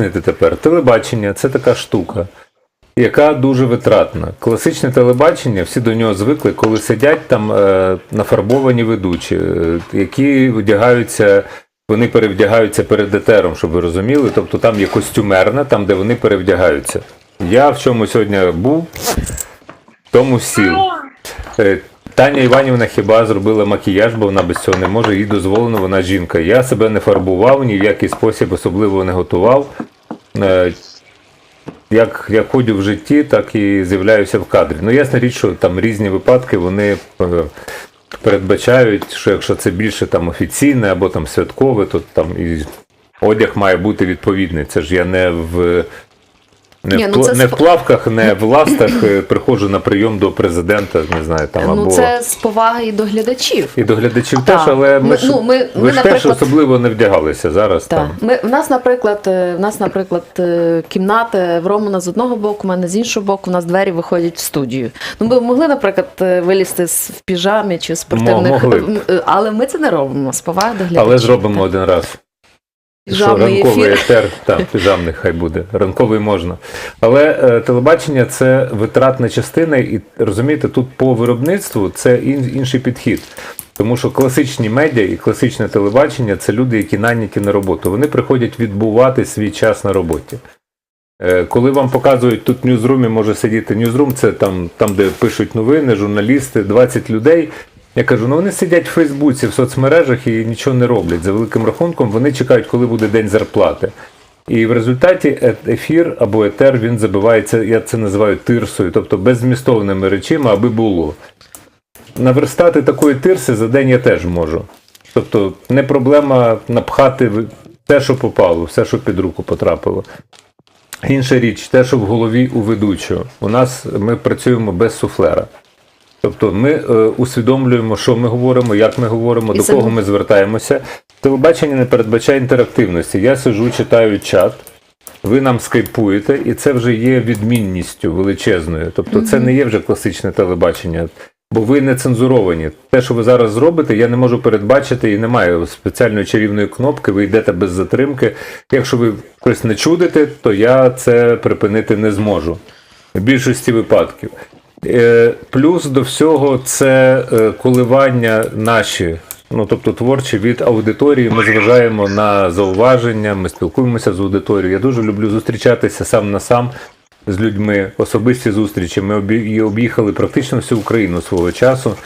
тепер. Телебачення це така штука, яка дуже витратна. Класичне телебачення, всі до нього звикли, коли сидять там е, нафарбовані ведучі, е, які одягаються. Вони перевдягаються перед етером, щоб ви розуміли. Тобто там є костюмерна, там, де вони перевдягаються. Я в чому сьогодні був, в тому сів. Е, Таня Іванівна хіба зробила макіяж, бо вона без цього не може, їй дозволено, вона жінка. Я себе не фарбував, ні в який спосіб особливо не готував. Е, Як я ходю в житті, так і з'являюся в кадрі. Ну, ясна річ, що там різні випадки вони е, передбачають, що якщо це більше там офіційне або там святкове, то там і одяг має бути відповідний. Це ж я не в. Не, Ні, в, ну це не в плавках, не в ластах е, приходжу на прийом до президента, не знаю, там або Ну це з поваги і до глядачів. і до глядачів Так. теж, але ми, Ми- ж ну, ми- ви ми, ж теж особливо не вдягалися зараз Так. там. Ми, в нас, наприклад, е, в нас, наприклад, е, кімната в Романа з одного боку, у мене з іншого боку, у нас двері виходять в студію. Ну, ми могли, наприклад, вилізти з- в піжамі чи в спортивних, могли але ми це не робимо з поваги до глядачів. Але зробимо один раз. Що ранковий ефір. так, піжамний хай буде. Ранковий можна. Але е, телебачення це витратна частина, і розумієте, тут по виробництву це ін, інший підхід. Тому що класичні медіа і класичне телебачення це люди, які наняті на роботу. Вони приходять відбувати свій час на роботі. Е, Коли вам показують тут в ньюзрумі може сидіти ньюзрум, це там, там, де пишуть новини, журналісти, 20 людей. Я кажу, ну вони сидять в Фейсбуці, в соцмережах і нічого не роблять. За великим рахунком вони чекають, коли буде день зарплати. І в результаті е- ефір або етер він забивається, я це називаю тирсою, тобто беззмістовними речима, аби було. Наверстати такої тирси за день я теж можу. Тобто не проблема напхати те, що попало, все, що під руку потрапило. Інша річ, те, що в голові у ведучого. У нас ми працюємо без суфлера. Тобто ми е, усвідомлюємо, що ми говоримо, як ми говоримо, І до кого ми звертаємося. Телебачення не передбачає інтерактивності. Я сижу, читаю чат, ви нам скайпуєте, і це вже є відмінністю величезною. Тобто це не є вже класичне телебачення. Бо ви не цензуровані. Те, що ви зараз зробите, я не можу передбачити і немає спеціальної чарівної кнопки, ви йдете без затримки. Якщо ви щось не чудите, то я це припинити не зможу. В більшості випадків. Е, Плюс до всього це е, коливання наші, ну тобто творчі від аудиторії. Ми зважаємо на зауваження, ми спілкуємося з аудиторією. Я дуже люблю зустрічатися сам на сам з людьми, особисті зустрічі. Ми об'їхали практично всю Україну свого часу.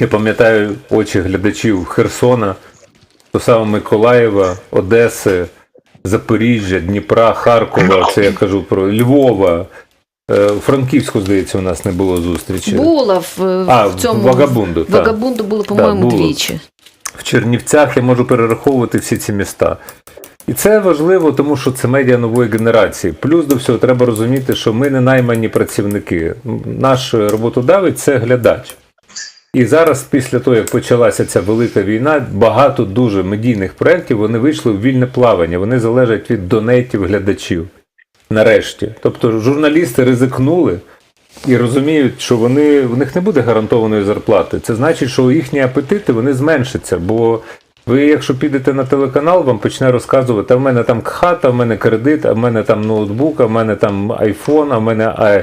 Я пам'ятаю очі глядачів Херсона, то саме Миколаєва, Одеси, Запоріжжя, Дніпра, Харкова, це я кажу про Львова. Е, у Франківську, здається, у нас не було зустрічі. Була в, А, в цьому Вагабунду. Вагабунду було, по-моєму, було. двічі. В Чернівцях я можу перераховувати всі ці міста. І це важливо, тому що це медіа нової генерації. Плюс до всього треба розуміти, що ми не наймані працівники. Наш роботодавець це глядач. І зараз, після того, як почалася ця велика війна, багато дуже медійних проєктів вони вийшли в вільне плавання. Вони залежать від донейтів глядачів. Нарешті. Тобто журналісти ризикнули і розуміють, що вони, в них не буде гарантованої зарплати. Це значить, що їхні апетити вони зменшаться. Бо ви, якщо підете на телеканал, вам почне розказувати, а в мене там хата, в мене кредит, а в мене там ноутбук, а в мене там айфон, а в мене а,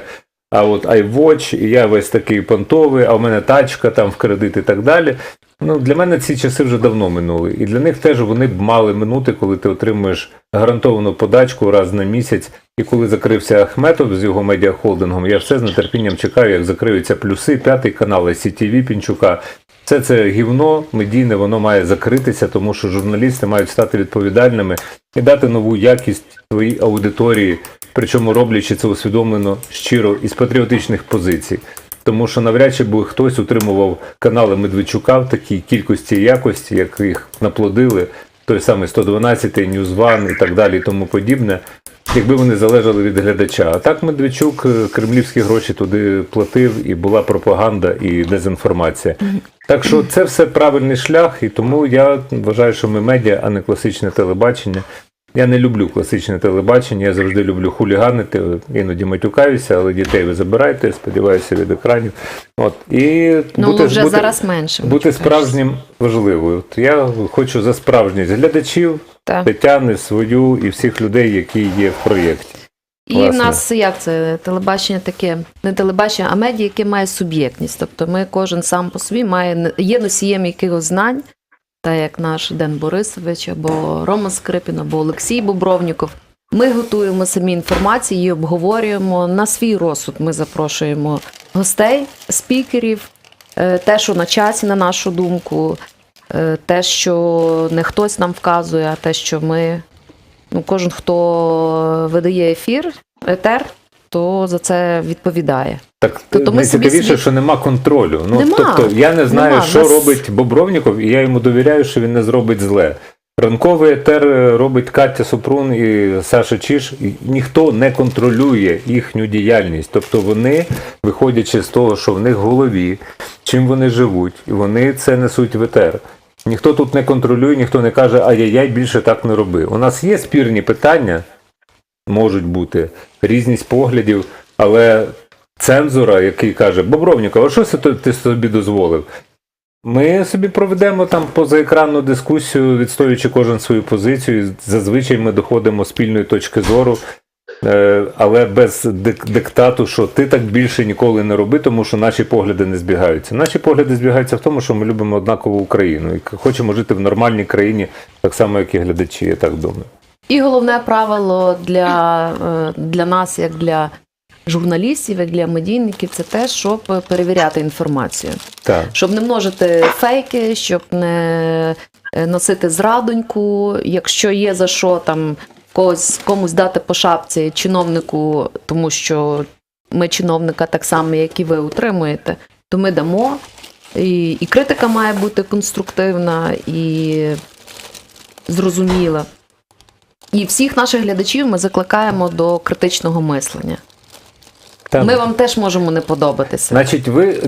а от iWatch, і я весь такий понтовий, а в мене тачка там в кредит і так далі. Ну, для мене ці часи вже давно минули. І для них теж вони б мали минути, коли ти отримуєш гарантовану подачку раз на місяць. І коли закрився Ахметов з його медіахолдингом, я все з нетерпінням чекаю, як закриються плюси, п'ятий канал, ICTV Пінчука. Все це гівно медійне, воно має закритися, тому що журналісти мають стати відповідальними і дати нову якість своїй аудиторії, причому роблячи це усвідомлено щиро і з патріотичних позицій. Тому що навряд чи би хтось утримував канали Медведчука в такій кількості і якості, як їх наплодили, той самий 112, News One і так далі, і тому подібне, якби вони залежали від глядача. А так Медведчук е, кремлівські гроші туди платив, і була пропаганда і дезінформація. Так що це все правильний шлях, і тому я вважаю, що ми медіа, а не класичне телебачення. Я не люблю класичне телебачення, я завжди люблю хуліганити, іноді матюкаюся, але дітей ви забираєте, сподіваюся, від екранів. От. І Ну, вже зараз менше. бути справжнім важливо. От я хочу за справжність глядачів, Так. Тетяни, свою і всіх людей, які є в проєкті. І Власне. в нас як це телебачення таке, не телебачення, а медіа, яке має суб'єктність. Тобто ми кожен сам по собі має є носієм якихось знань, так як наш Ден Борисович, або Рома Скрипін, або Олексій Бобровніков. Ми готуємо самі інформацію, її обговорюємо на свій розсуд. Ми запрошуємо гостей, спікерів, е, те, що на часі, на нашу думку, е, те, що не хтось нам вказує, а те, що ми ну, кожен, хто видає ефір, етер, то за це відповідає. Так Тобто найцікавіше, собі- що нема контролю. Ну Нема. тобто я не знаю, Нема. що Нас- робить Бобровніков, і я йому довіряю, що він не зробить зле. Ранковий етер е, робить Катя Супрун і Саша Чіш. І ніхто не контролює їхню діяльність. Тобто вони, виходячи з того, що в них в голові, чим вони живуть, і вони це несуть в етер. Ніхто тут не контролює, ніхто не каже, ай-яй-яй, більше так не роби. У нас є спірні питання, можуть бути різність поглядів, але цензура, який каже, Бобровніков, а що ти собі дозволив? Ми собі проведемо там позаекранну дискусію, відстоюючи кожен свою позицію. Зазвичай ми доходимо спільної точки зору, е, але без диктату, що ти так більше ніколи не роби, тому що наші погляди не збігаються. Наші погляди збігаються в тому, що ми любимо однакову Україну і хочемо жити в нормальній країні, так само, як і глядачі, я так думаю. І головне правило для, е, для нас, як для журналістів, як для медійників, це те, щоб перевіряти інформацію. Так. Щоб не множити фейки, щоб не е, носити зрадоньку. Якщо є за що там когось комусь дати по шапці чиновнику, тому що ми чиновника так само, як і ви утримуєте, то ми дамо. І, і критика має бути конструктивна і зрозуміла. І всіх наших глядачів ми закликаємо до критичного мислення. Там. Ми вам теж можемо не подобатися. Значить, ви